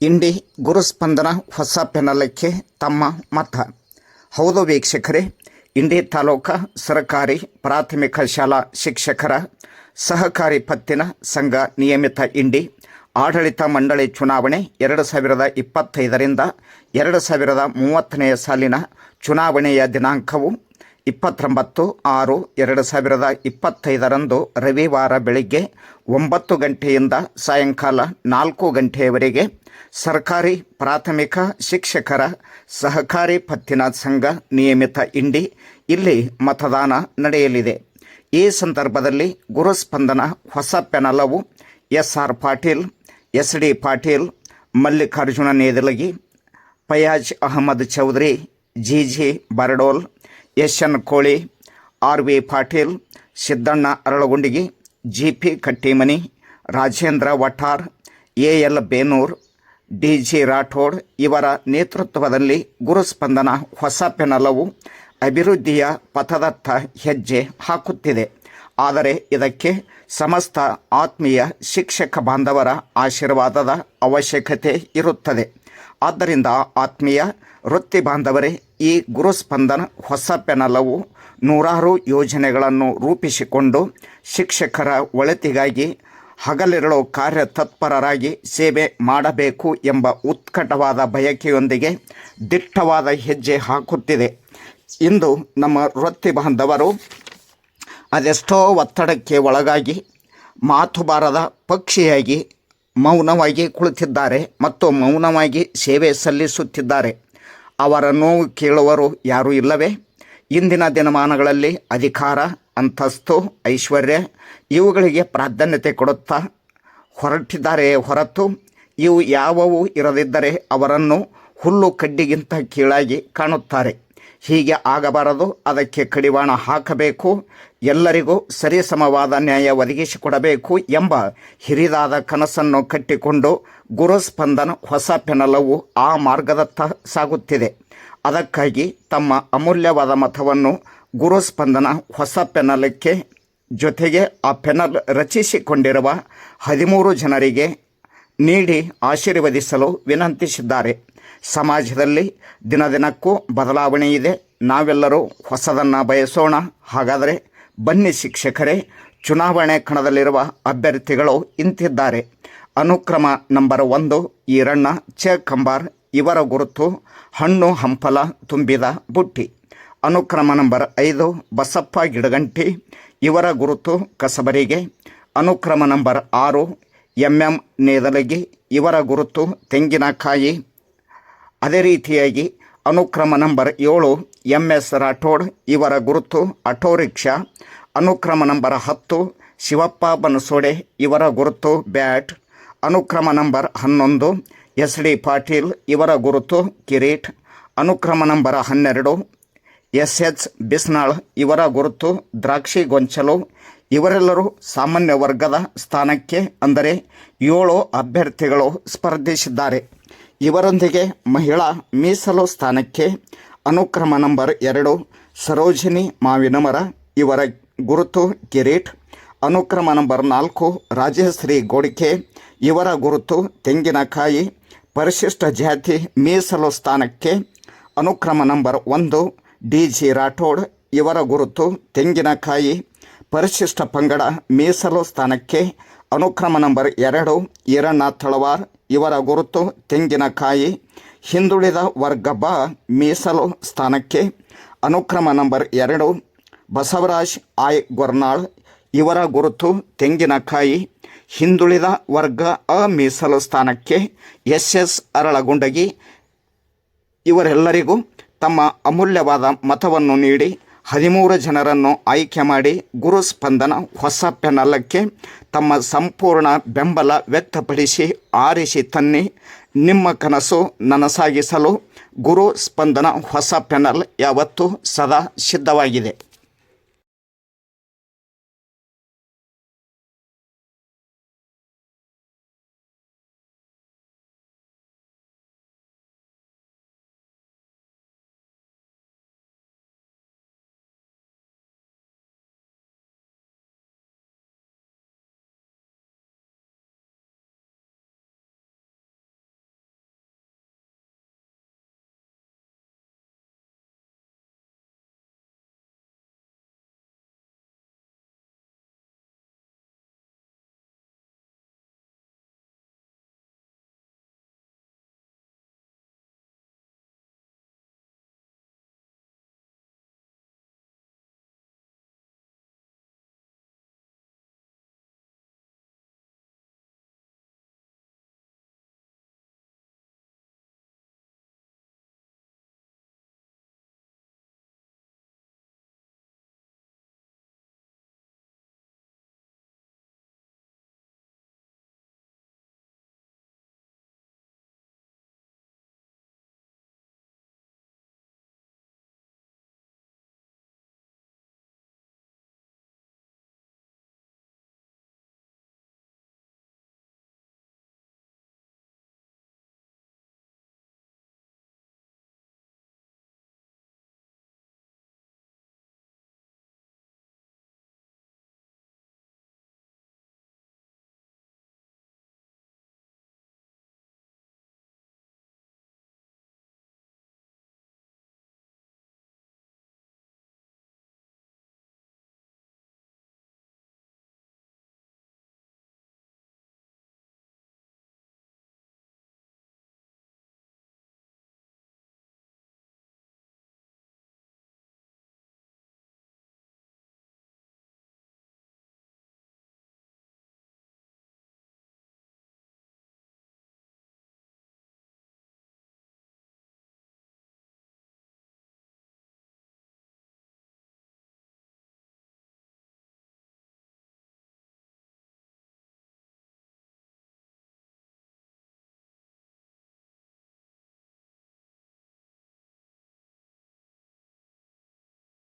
ಇಂಡಿ ಗುರುಸ್ಪಂದನ ಹೊಸ ಪೆನಲಕ್ಕೆ ತಮ್ಮ ಮತ. ಹೌದು ವೀಕ್ಷಕರೇ, ಇಂಡಿ ತಾಲೂಕ ಸರ್ಕಾರಿ ಪ್ರಾಥಮಿಕ ಶಾಲಾ ಶಿಕ್ಷಕರ ಸಹಕಾರಿ ಪತ್ತಿನ ಸಂಘ ನಿಯಮಿತ ಇಂಡಿ ಆಡಳಿತ ಮಂಡಳಿ ಚುನಾವಣೆ ಎರಡು ಸಾವಿರದ ಇಪ್ಪತ್ತೈದರಿಂದ ಎರಡು ಸಾವಿರದ ಮೂವತ್ತನೆಯ ಸಾಲಿನ ಚುನಾವಣೆಯ ದಿನಾಂಕವು ಇಪ್ಪತ್ತೊಂಬತ್ತು ಆರು ಎರಡು ಸಾವಿರದ ಇಪ್ಪತ್ತೈದರಂದು ರವಿವಾರ ಬೆಳಿಗ್ಗೆ ಒಂಬತ್ತು ಗಂಟೆಯಿಂದ ಸಾಯಂಕಾಲ ನಾಲ್ಕು ಗಂಟೆಯವರೆಗೆ ಸರ್ಕಾರಿ ಪ್ರಾಥಮಿಕ ಶಿಕ್ಷಕರ ಸಹಕಾರಿ ಪತ್ತಿನ ಸಂಘ ನಿಯಮಿತ ಇಂಡಿ ಇಲ್ಲಿ ಮತದಾನ ನಡೆಯಲಿದೆ. ಈ ಸಂದರ್ಭದಲ್ಲಿ ಗುರುಸ್ಪಂದನ ಹೊಸ ಪೆನಲವು S R Patil S D Patil, Mallikarjuna Nedalagi Fayaz Ahmed Chaudhary, G G Bardol S N Koli, R V Patil, Siddanna Aralagundagi, G P Kattimani, Rajendra Vathar A L Benur, D G Rathod ಇವರ ನೇತೃತ್ವದಲ್ಲಿ ಗುರುಸ್ಪಂದನ ಹೊಸ ಪೆನಲವು ಅಭಿವೃದ್ಧಿಯ ಪಥದತ್ತ ಹೆಜ್ಜೆ ಹಾಕುತ್ತಿದೆ. ಆದರೆ ಇದಕ್ಕೆ ಸಮಸ್ತ ಆತ್ಮೀಯ ಶಿಕ್ಷಕ ಬಾಂಧವರ ಆಶೀರ್ವಾದದ ಅವಶ್ಯಕತೆ ಇರುತ್ತದೆ. ಆದ್ದರಿಂದ ಆತ್ಮೀಯ ವೃತ್ತಿ ಬಾಂಧವರೇ, ಈ ಗುರುಸ್ಪಂದನ ಹೊಸ ಪೆನಲವು ನೂರಾರು ಯೋಜನೆಗಳನ್ನು ರೂಪಿಸಿಕೊಂಡು ಶಿಕ್ಷಕರ ಒಳಿತಿಗಾಗಿ ಹಗಲಿರುಳು ಕಾರ್ಯತತ್ಪರರಾಗಿ ಸೇವೆ ಮಾಡಬೇಕು ಎಂಬ ಉತ್ಕಟವಾದ ಬಯಕೆಯೊಂದಿಗೆ ದಿಟ್ಟವಾದ ಹೆಜ್ಜೆ ಹಾಕುತ್ತಿದೆ. ಇಂದು ನಮ್ಮ ವೃತ್ತಿ ಬಾಂಧವರು ಅದೆಷ್ಟೋ ಒತ್ತಡಕ್ಕೆ ಒಳಗಾಗಿ, ಮಾತು ಬಾರದ ಪಕ್ಷಿಯಾಗಿ ಮೌನವಾಗಿ ಕುಳಿತಿದ್ದಾರೆ ಮತ್ತು ಮೌನವಾಗಿ ಸೇವೆ ಸಲ್ಲಿಸುತ್ತಿದ್ದಾರೆ. ಅವರ ನೋವು ಕೇಳುವರು ಯಾರೂ ಇಲ್ಲವೇ? ಇಂದಿನ ದಿನಮಾನಗಳಲ್ಲಿ ಅಧಿಕಾರ, ಅಂತಸ್ತು, ಐಶ್ವರ್ಯ ಇವುಗಳಿಗೆ ಪ್ರಾಧಾನ್ಯತೆ ಕೊಡುತ್ತಾ ಹೊರಟಿದ್ದಾರೆ ಹೊರತು ಇವು ಯಾವುವು ಇರದಿದ್ದರೆ ಅವರನ್ನು ಹುಲ್ಲು ಕಡ್ಡಿಗಿಂತ ಕೀಳಾಗಿ ಕಾಣುತ್ತಾರೆ. ಹೀಗೆ ಆಗಬಾರದು. ಅದಕ್ಕೆ ಕಡಿವಾಣ ಹಾಕಬೇಕು. ಎಲ್ಲರಿಗೂ ಸರಿಸಮವಾದ ನ್ಯಾಯ ಒದಗಿಸಿಕೊಡಬೇಕು ಎಂಬ ಹಿರಿದಾದ ಕನಸನ್ನು ಕಟ್ಟಿಕೊಂಡು ಗುರುಸ್ಪಂದನ ಹೊಸ ಪೆನಲವು ಆ ಮಾರ್ಗದತ್ತ ಸಾಗುತ್ತಿದೆ. ಅದಕ್ಕಾಗಿ ತಮ್ಮ ಅಮೂಲ್ಯವಾದ ಮತವನ್ನು ಗುರುಸ್ಪಂದನ ಹೊಸ ಪೆನಲಕ್ಕೆ ಜೊತೆಗೆ ಆ ಪೆನಲ್ ರಚಿಸಿಕೊಂಡಿರುವ ಹದಿಮೂರು ಜನರಿಗೆ ನೀಡಿ ಆಶೀರ್ವದಿಸಲು ವಿನಂತಿಸಿದ್ದಾರೆ. ಸಮಾಜದಲ್ಲಿ ದಿನ ದಿನಕ್ಕೂ ಬದಲಾವಣೆ ಇದೆ ನಾವೆಲ್ಲರೂ ಹೊಸದನ್ನು ಬಯಸೋಣ. ಹಾಗಾದರೆ ಬನ್ನಿ ಶಿಕ್ಷಕರೇ, ಚುನಾವಣೆ ಕಣದಲ್ಲಿರುವ ಅಭ್ಯರ್ಥಿಗಳು ಇಂತಿದ್ದಾರೆ. ಅನುಕ್ರಮ ನಂಬರ್ ಒಂದು, ಈರಣ್ಣ ಚೆ ಕಂಬಾರ್ ಇವರ ಗುರುತು, ಹಣ್ಣು, ಹಂಪಲ, ತುಂಬಿದ ಬುಟ್ಟಿ. ಅನುಕ್ರಮ ನಂಬರ್ ಐದು, ಬಸಪ್ಪ ಗಿಡಗಂಟಿ, ಇವರ ಗುರುತು, ಕಸಬರಿಗೆ. ಅನುಕ್ರಮ ನಂಬರ್ ಆರು, ಎಂ ಎಂ ನೇದಲಗಿ, ಇವರ ಗುರುತು, ತೆಂಗಿನಕಾಯಿ ಅದೇ ರೀತಿಯಾಗಿ ಅನುಕ್ರಮ ನಂಬರ್ ಏಳು ಎಂ ಎಸ್ ರಾಠೋಡ್, ಇವರ ಗುರುತು ಆಟೋ ರಿಕ್ಷಾ ಅನುಕ್ರಮ ನಂಬರ್ ಹತ್ತು ಶಿವಪ್ಪ ಬನಸೋಡೆ, ಇವರ ಗುರುತು ಬ್ಯಾಟ್. ಅನುಕ್ರಮ ನಂಬರ್ ಹನ್ನೊಂದು ಎಸ್ ಡಿ ಪಾಟೀಲ್, ಇವರ ಗುರುತು ಕಿರೀಟ್. ಅನುಕ್ರಮ ನಂಬರ್ ಹನ್ನೆರಡು ಎಸ್ ಎಚ್ ಬಿಸ್ನಾಳ್, ಇವರ ಗುರುತು ದ್ರಾಕ್ಷಿ ಗೊಂಚಲು. ಇವರೆಲ್ಲರೂ ಸಾಮಾನ್ಯ ವರ್ಗದ ಸ್ಥಾನಕ್ಕೆ ಅಂದರೆ ಏಳು ಅಭ್ಯರ್ಥಿಗಳು ಸ್ಪರ್ಧಿಸಿದ್ದಾರೆ. ಇವರೊಂದಿಗೆ ಮಹಿಳಾ ಮೀಸಲು ಸ್ಥಾನಕ್ಕೆ ಅನುಕ್ರಮ ನಂಬರ್ ಎರಡು ಸರೋಜಿನಿ ಮಾವಿನಮರ, ಇವರ ಗುರುತು ಕಿರೀಟ್, ಅನುಕ್ರಮ ನಂಬರ್ ನಾಲ್ಕು ರಾಜಶ್ರೀ ಗೋಡಿಕೆ, ಇವರ ಗುರುತು ತೆಂಗಿನಕಾಯಿ, ಪರಿಶಿಷ್ಟ ಜಾತಿ ಮೀಸಲು ಸ್ಥಾನಕ್ಕೆ ಅನುಕ್ರಮ ನಂಬರ್ ಒಂದು ಡಿ ಜಿ ರಾಠೋಡ್, ಇವರ ಗುರುತು ತೆಂಗಿನಕಾಯಿ, ಪರಿಶಿಷ್ಟ ಪಂಗಡ ಮೀಸಲು ಸ್ಥಾನಕ್ಕೆ ಅನುಕ್ರಮ ನಂಬರ್ ಎರಡು ಈರಣ್ಣ ತಳವಾರ್ ಇವರ ಗುರುತು ತೆಂಗಿನಕಾಯಿ ಹಿಂದುಳಿದ ವರ್ಗ ಬ, ಮೀಸಲು ಸ್ಥಾನಕ್ಕೆ. ಅನುಕ್ರಮ ನಂಬರ್ ಎರಡು, ಬಸವರಾಜ್ ಆಯ್ ಗೊರ್ನಾಳ್, ಇವರ ಗುರುತು ತೆಂಗಿನಕಾಯಿ ಹಿಂದುಳಿದ ವರ್ಗ ಅ, ಮೀಸಲು ಸ್ಥಾನಕ್ಕೆ. ಎಸ್ ಎಸ್ ಅರಳಗುಂಡಗಿ, ಇವರೆಲ್ಲರಿಗೂ ತಮ್ಮ ಅಮೂಲ್ಯವಾದ ಮತವನ್ನು ನೀಡಿ ಹದಿಮೂರು ಜನರನ್ನು ಆಯ್ಕೆ ಮಾಡಿ ಗುರು ಸ್ಪಂದನ ಹೊಸ ಪೆನಲಕ್ಕೆ ತಮ್ಮ ಸಂಪೂರ್ಣ ಬೆಂಬಲ ವ್ಯಕ್ತಪಡಿಸಿ ಆರಿಸಿ ತನ್ನಿ. ನಿಮ್ಮ ಕನಸು ನನಸಾಗಿಸಲು ಗುರು ಸ್ಪಂದನ ಹೊಸ ಪೆನಲ್ ಯಾವತ್ತೂ ಸದಾ ಸಿದ್ಧವಾಗಿದೆ.